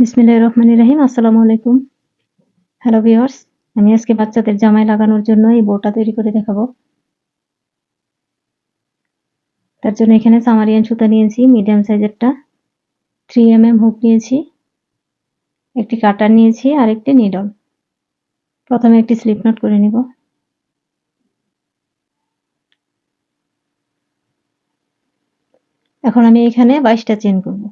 বিসমিল্লাহ রহমানির রহিম। আসসালামু আলাইকুম। হ্যালো ভিউয়ার্স আমি আজকে বাচ্চাদের জামায় লাগানোর জন্য এই বোটা তৈরি করে দেখাবো। তার জন্য এখানে সামারিয়ান সুতা নিয়েছি মিডিয়াম সাইজেরটা থ্রি এম এম হুক নিয়েছি, একটি কাটার নিয়েছি, আর একটি নিডল প্রথমে একটি স্লিপ নট করে নিব। এখন আমি এখানে বাইশটা চেন করব।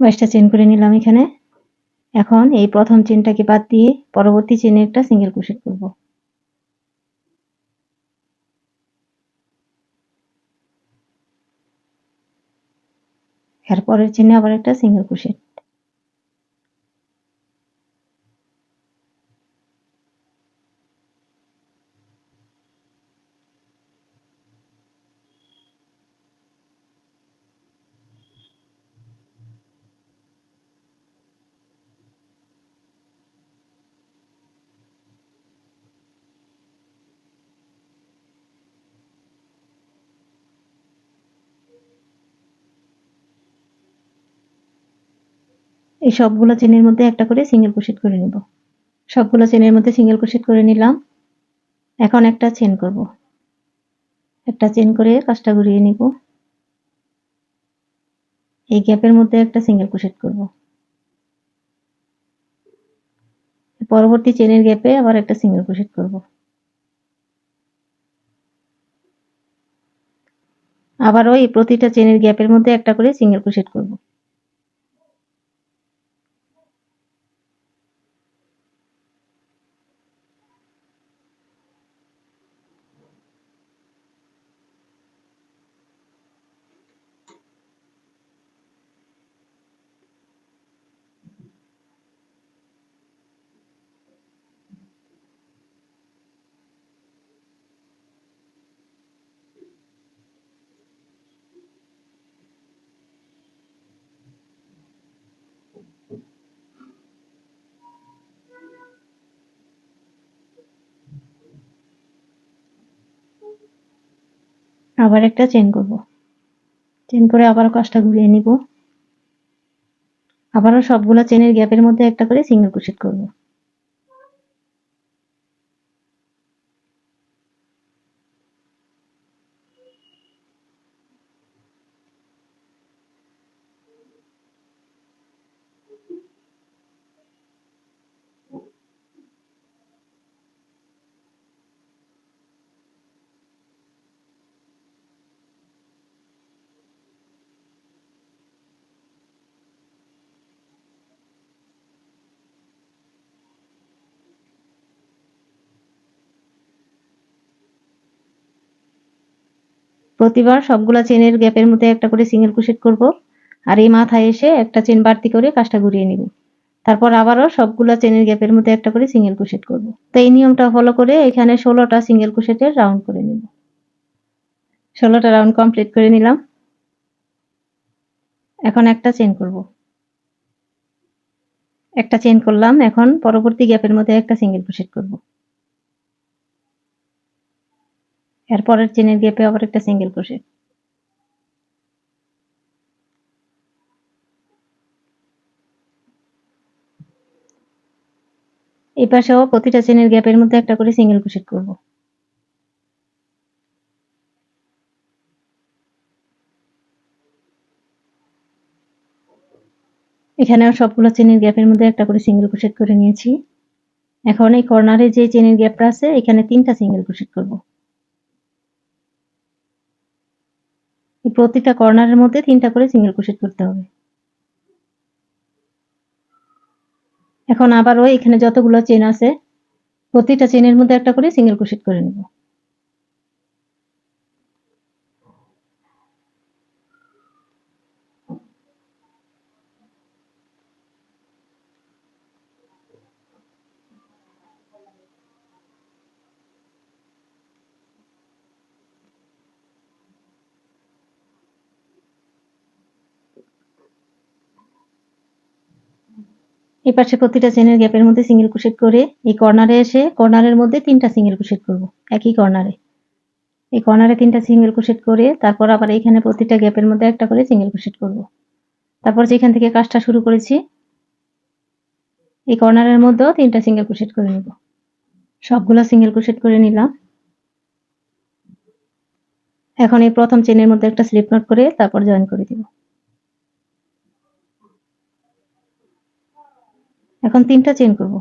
বাইশটা চেন করে নিলাম এখানে। এখন এই প্রথম চেনটাকে বাদ দিয়ে পরবর্তী চেনে একটা সিঙ্গেল ক্রোশেট করব। এর পরের চেনে আবার একটা সিঙ্গেল ক্রোশেট এই সবগুলো চেনের মধ্যে একটা করে সিঙ্গেল ক্রোশেট করে নিব। সবগুলো চেনের মধ্যে সিঙ্গেল ক্রোশেট করে নিলাম। এখন একটা চেন করব। একটা চেন করে কাজটা ঘুরিয়ে নিব। এই গ্যাপের মধ্যে একটা সিঙ্গেল ক্রোশেট করব। পরবর্তী চেনের গ্যাপে আবার একটা সিঙ্গেল ক্রোশেট করব। আবারও এই প্রতিটা চেনের গ্যাপের মধ্যে একটা করে সিঙ্গেল ক্রোশেট করব। আবার একটা চেন করব। চেন করে আবার কাজটা ঘুরিয়ে নিব। আবারও সবগুলো চেনের গ্যাপের মধ্যে একটা করে সিঙ্গেল ক্রোশেট করব। প্রতিবার সবগুলা চেনের গ্যাপের মধ্যে একটা করে সিঙ্গেল ক্রোশেট করব, আর এই মাথায় এসে একটা চেন বাড়তি করে কাজটা ঘুরিয়ে নিব। তারপর আবারও সবগুলা চেনের গ্যাপের মধ্যে একটা করে সিঙ্গেল ক্রোশেট করব। তো এই নিয়মটা ফলো করে এখানে ষোলোটা সিঙ্গেল ক্রোশেটের রাউন্ড করে নিব। ষোলোটা রাউন্ড কমপ্লিট করে নিলাম। এখন একটা চেন করব। একটা চেন করলাম, এখন পরবর্তী গ্যাপের মধ্যে একটা সিঙ্গেল ক্রোশেট করব। এর পরের চেনের গ্যাপে আবার একটা সিঙ্গেল ক্রোশেট এই পাশেও প্রতিটা চেনের গ্যাপের মধ্যে একটা করে সিঙ্গেল ক্রোশেট করব। এখানেও সবগুলো চেনের গ্যাপের মধ্যে একটা করে সিঙ্গেল ক্রোশেট করে নিয়েছি। এখন এই কর্নারে যে চেনের গ্যাপটা আছে, এখানে তিনটা সিঙ্গেল ক্রোশেট করব। প্রতিটা কর্নারের মধ্যে তিনটা করে সিঙ্গেল ক্রোশেট করতে হবে। এখন আবারও এখানে যতগুলো চেন আছে, প্রতিটা চেনের মধ্যে একটা করে সিঙ্গেল ক্রোশেট করে নেব। এই পাশে প্রতিটা চেনের গ্যাপের মধ্যে সিঙ্গেল ক্রোশেট করে এই কর্নারে এসে কর্নারের মধ্যে তিনটা সিঙ্গেল ক্রোশেট করব, একই কর্নারে এই কর্নারে তিনটা সিঙ্গেল ক্রোশেট করে তারপর আবার এইখানে প্রতিটা গ্যাপের মধ্যে একটা করে সিঙ্গেল ক্রোশেট করব। তারপর যেখান থেকে কাজটা শুরু করেছি, এই কর্নারের মধ্যেও তিনটা সিঙ্গেল ক্রোশেট করে নেব। সবগুলো সিঙ্গেল ক্রোশেট করে নিলাম। এখন এই প্রথম চেনের মধ্যে একটা স্লিপ নোট করে তারপর জয়েন করে দিব। এখন তিনটা চেন করব।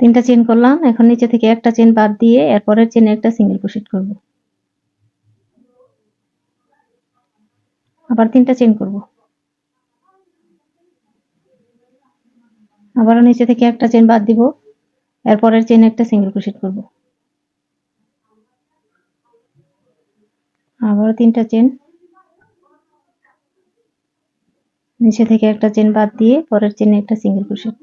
তিনটা চেন করলাম, এখন নিচে থেকে একটা চেন বাদ দিয়ে এরপরের চেনে একটা সিঙ্গেল ক্রোশেট করব। আবার তিনটা চেন করব। আবারও নিচে থেকে একটা চেন বাদ দিব, এরপরের চেনে একটা সিঙ্গেল ক্রোশেট করব। আবারও তিনটা চেন। নিচে থেকে একটা চেন বাদ দিয়ে পরের চেনে একটা সিঙ্গেল ক্রোশেট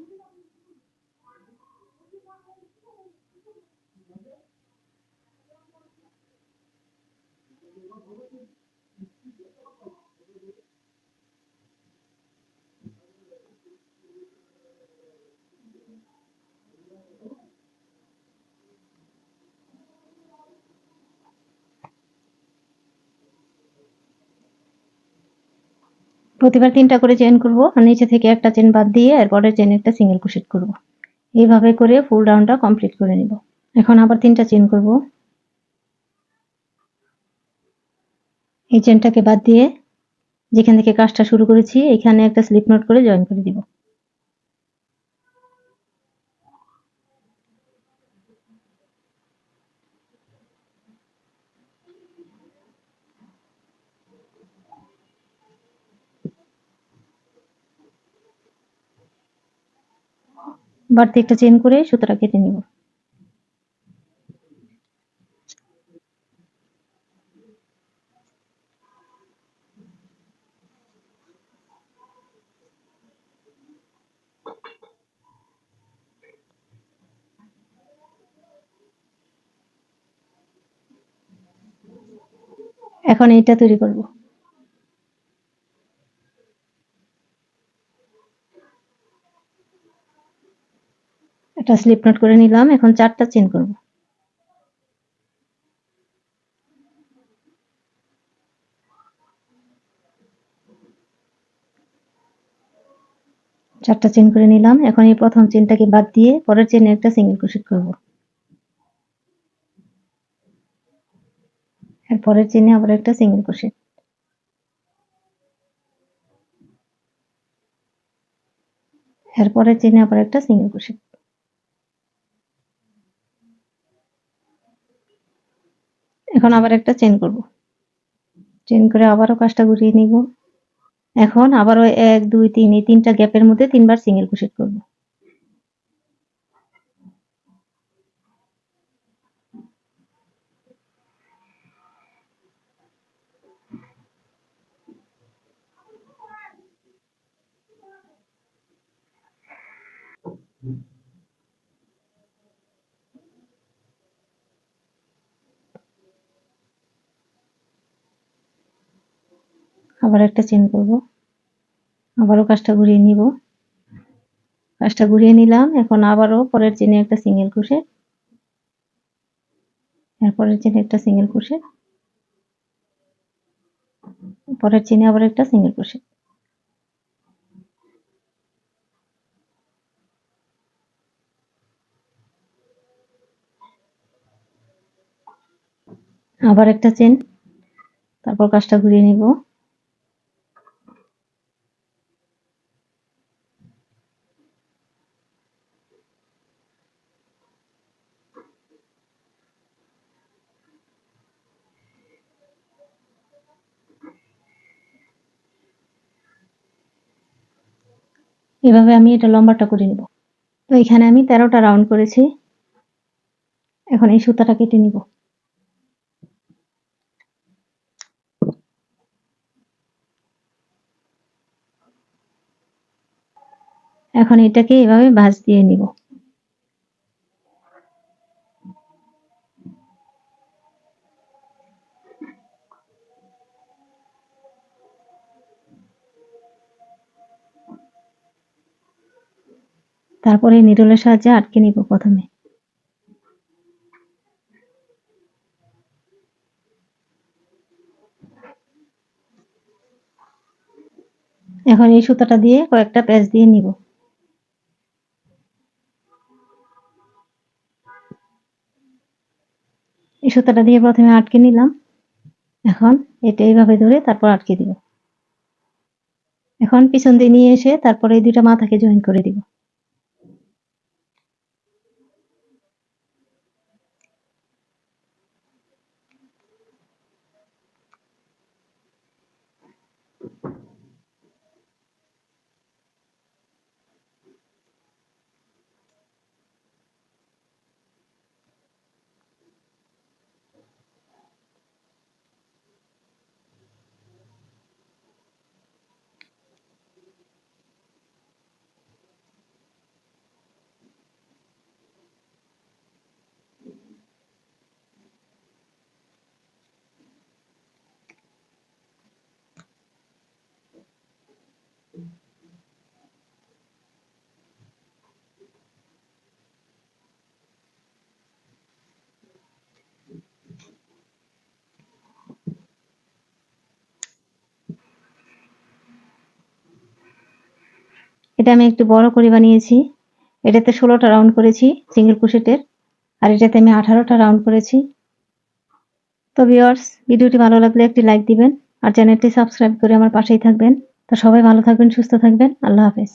প্রতিবার তিনটা করে চেন করব আর নিচে থেকে একটা চেন বাদ দিয়ে এরপরে চেন একটা সিঙ্গেল ক্রোশেট করব। এইভাবে করে ফুল রাউন্ডটা কমপ্লিট করে নিব। এখন আবার তিনটা চেন করব। এই চেনটাকে বাদ দিয়ে যেখান থেকে কাজটা শুরু করেছি, এখানে একটা স্লিপ নোট করে জয়েন করে দিব। বাড়তি একটা চেন করে সুতোটা কেটে নিব। এখন এইটা তৈরি করব। একটা স্লিপ নোট করে নিলাম, এখন চারটা চেন করব। চারটা চেন করে নিলাম, এখন এই প্রথম চেনটাকে বাদ দিয়ে পরের চেনে একটা সিঙ্গেল ক্রোশেট করব। এর পরের চেনে আবার একটা সিঙ্গেল ক্রোশেট এর পরের চেনে আবার একটা সিঙ্গেল ক্রোশেট এখন আবার একটা চেন করব। চেন করে আবারও কাজটা ঘুরিয়ে নিব। এখন আবারও এক, দুই, তিন, এই তিনটা গ্যাপের মধ্যে তিনবার সিঙ্গেল ক্রোশেট করব। আবার একটা চেন করব। আবারও কাজটা ঘুরিয়ে নিব। কাজটা ঘুরিয়ে নিলাম, এখন আবারও পরের চেনে একটা সিঙ্গেল ক্রোশেট এরপরের চেনে একটা সিঙ্গেল ক্রোশেট পরের চেনে আবার একটা সিঙ্গেল ক্রোশেট আবার একটা চেন, তারপর কাজটা ঘুরিয়ে নিব। এভাবে আমি এটা লম্বাটা করে নিব। তো এখানে আমি তেরোটা রাউন্ড করেছি। এখন এই সুতাটা কেটে নিব। এখন এটাকে এভাবে ভাঁজ দিয়ে নিব। তারপরে নিডলের সাহায্যে আটকে নিব প্রথমে। এখন এই সুতাটা দিয়ে কয়েকটা প্যাচ দিয়ে নিব। এই সুতাটা দিয়ে প্রথমে আটকে নিলাম। এখন এটা এইভাবে ধরে তারপর আটকে দিব। এখন পিছন দিয়ে নিয়ে এসে তারপরে এই দুইটা মাথাকে জয়েন করে দিব। এটা আমি একটু বড় করে বানিয়েছি। এটাতে ষোলোটা রাউন্ড করেছি সিঙ্গেল ক্রোশেটের আর এটাতে আমি আঠারোটা রাউন্ড করেছি। তো ভিওয়ার্স ভিডিওটি ভালো লাগলে একটি লাইক দিবেন। আর চ্যানেলটি সাবস্ক্রাইব করে আমার পাশেই থাকবেন। তো সবাই ভালো থাকবেন, সুস্থ থাকবেন। আল্লাহ হাফেজ।